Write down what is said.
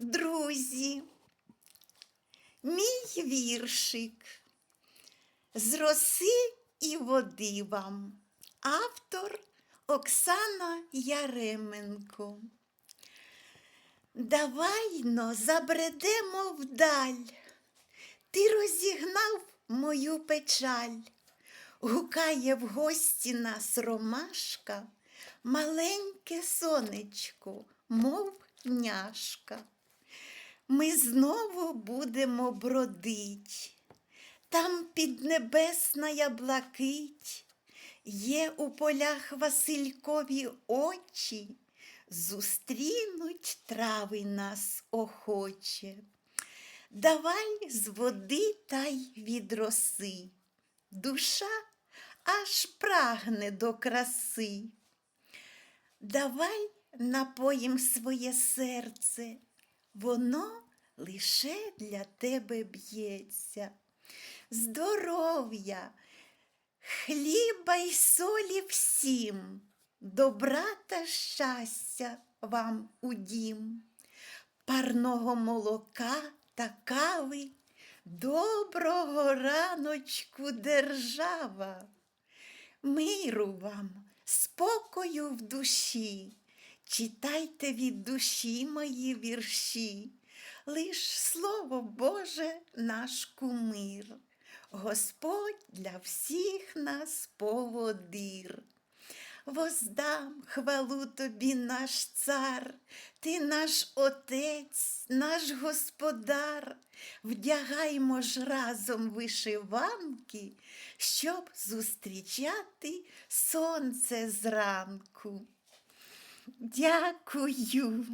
друзі, мій віршик з роси і води вам. Автор Оксана Яременко. Давайно забредемо вдаль. Ти розігнав мою печаль. Гукає в гості нас ромашка, маленьке сонечко, мов няшка. Ми знову будемо бродить, там піднебесна блакить, є у полях Василькові очі, зустрінуть трави нас охоче. Давай з води та й від роси, душа аж прагне до краси. Давай напоїм своє серце, воно лише для тебе б'ється. Здоров'я, хліба й солі всім, добра та щастя вам у дім, парного молока та кави, доброго раночку держава. Миру вам, спокою в душі, читайте від душі мої вірші, лиш слово Боже наш кумир, Господь для всіх нас поводир. Воздам хвалу тобі, наш цар, ти наш отець, наш господар. Вдягаймо ж разом вишиванки, щоб зустрічати сонце зранку. Дякую.